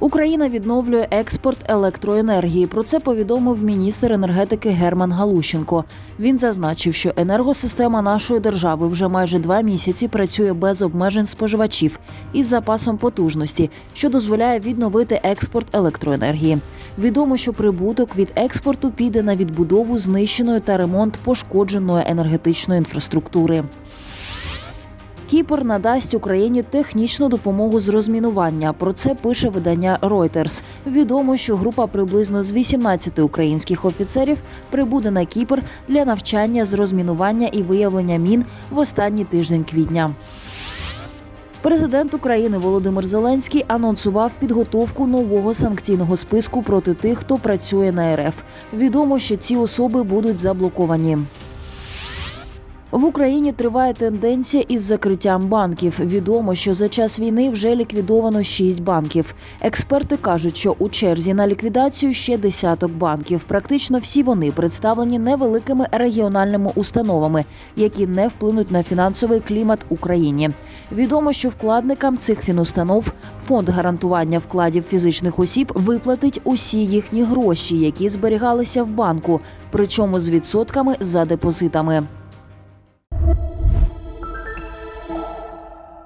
Україна відновлює експорт електроенергії. Про це повідомив міністр енергетики Герман Галущенко. Він зазначив, що енергосистема нашої держави вже майже два місяці працює без обмежень споживачів із запасом потужності, що дозволяє відновити експорт електроенергії. Відомо, що прибуток від експорту піде на відбудову знищеної та ремонт пошкодженої енергетичної інфраструктури. Кіпр надасть Україні технічну допомогу з розмінування. Про це пише видання Reuters. Відомо, що група приблизно з 18 українських офіцерів прибуде на Кіпр для навчання з розмінування і виявлення мін в останній тиждень квітня. Президент України Володимир Зеленський анонсував підготовку нового санкційного списку проти тих, хто працює на РФ. Відомо, що ці особи будуть заблоковані. В Україні триває тенденція із закриттям банків. Відомо, що за час війни вже ліквідовано шість банків. Експерти кажуть, що у черзі на ліквідацію ще десяток банків. Практично всі вони представлені невеликими регіональними установами, які не вплинуть на фінансовий клімат Україні. Відомо, що вкладникам цих фінустанов фонд гарантування вкладів фізичних осіб виплатить усі їхні гроші, які зберігалися в банку, причому з відсотками за депозитами.